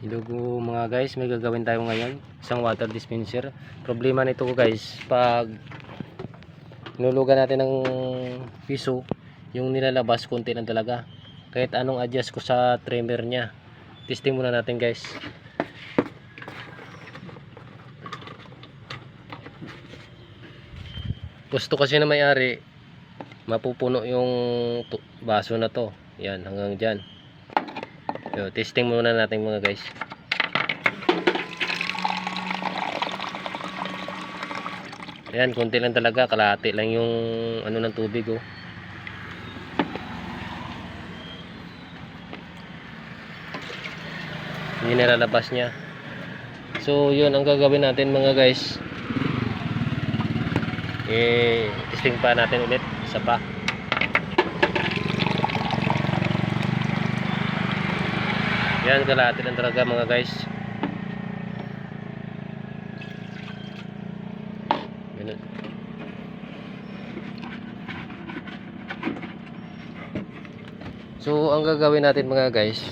Ilugo mga guys, may gagawin tayo ngayon. Isang water dispenser. Problema nito guys, pag nulugan natin ng piso, yung nilalabas konti lang talaga. Kahit anong adjust ko sa trimmer niya. Testing muna natin guys. Gusto kasi na may-ari, mapupuno yung baso na to. Yan, hanggang dyan. Yo, testing muna natin mga guys. Ayan, konti lang talaga, kalahati lang yung ano ng tubig oh. Hindi nilalabas niya. So, yun ang gagawin natin mga guys. Eh, testing pa natin ulit sa pa. Yan, kalahati lang talaga mga guys. Ganun. So, ang gagawin natin mga guys,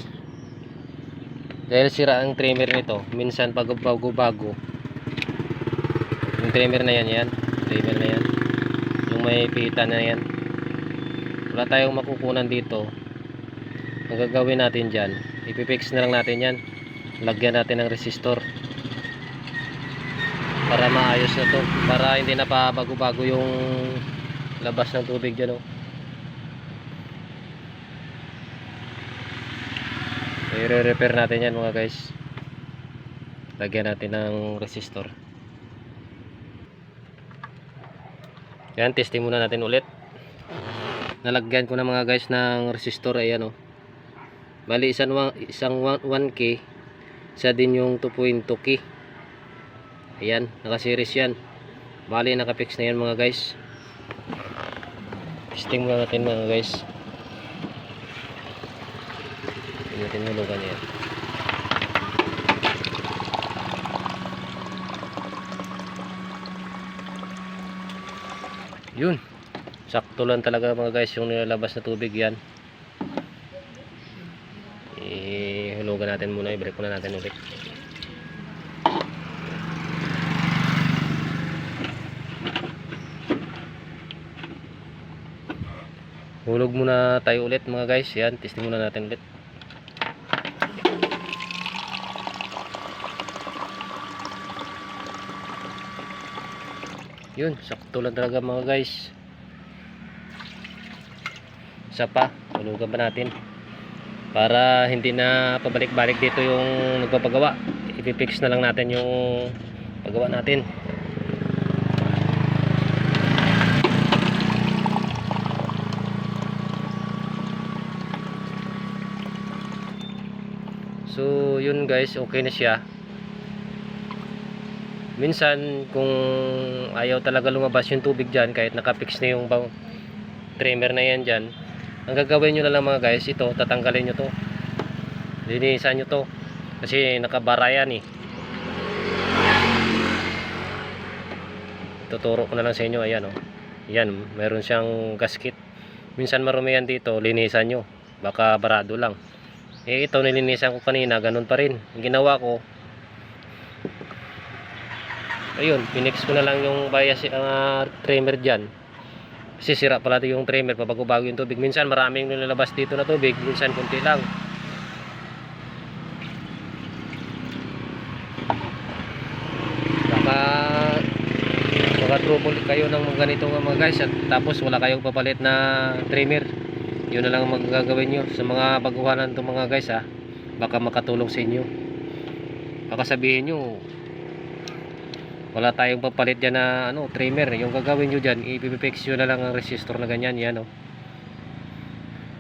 dahil sira ang trimmer nito, minsan pag bago-bago, yung trimmer na yan, yan, trimmer na yan, yung may pita na yan, wala tayong makukunan dito, ang gagawin natin dyan, ipipix na lang natin yan, lagyan natin ng resistor, para maayos na to, para hindi na pa bago-bago yung labas ng tubig dyan, oh. i-repair natin yan mga guys. Lagyan natin ng resistor. Yan testing muna natin ulit. Nalagyan ko na mga guys ng resistor. Ayan o bali isang, isang 1k isa din yung 2.2k ayan nakaseries yan bali nakapix na yan mga guys testing muna natin mga guys Pinutin mo lugan yan. Yun. Sakto lang talaga mga guys yung nilalabas na tubig yan. Ihulugan natin muna. I-break muna natin ulit. Hulog muna tayo ulit mga guys. Yan. Testing muna natin ulit. Yun, sakto lang talaga mga guys. Isa pa, tulugan pa natin. Para hindi na pabalik-balik dito yung nagpapagawa. Ipipix na lang natin yung paggawa natin. So, yun guys, okay na siya minsan kung ayaw talaga lumabas yung tubig dyan kahit nakapix na yung trimmer na yan dyan ang gagawin nyo na lang mga guys ito tatanggalin nyo to. Linisan nyo to. Kasi nakabara yan eh. Tuturo ko na lang sa inyo. Ayan oh. yan meron siyang gasket. Minsan marumi yan dito linisan nyo. Baka barado lang. Eh ito nilinisan ko kanina ganun pa rin. Ang ginawa ko ayun, pinix ko na lang yung bias uh, trimmer dyan kasi sira pala yung trimmer pabago-bago yung tubig. Minsan maraming nilalabas dito na tubig minsan kunti lang. Baka baka kayo ng ganito mga guys at tapos wala kayong papalit na trimmer yun na lang ang magagawin nyo sa mga baguhanan itong mga guys ha baka makatulong sa inyo. Baka sabihin nyo wala tayong papalit dyan na ano, trimmer. Yung gagawin nyo dyan ipipix nyo na lang ang resistor na ganyan yan oh.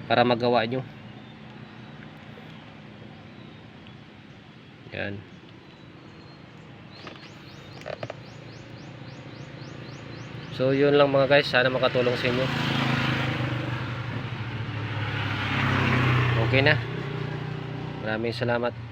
para magawa nyo. Yan. So yun lang mga guys. Sana makatulong sa inyo. Okay na. Maraming salamat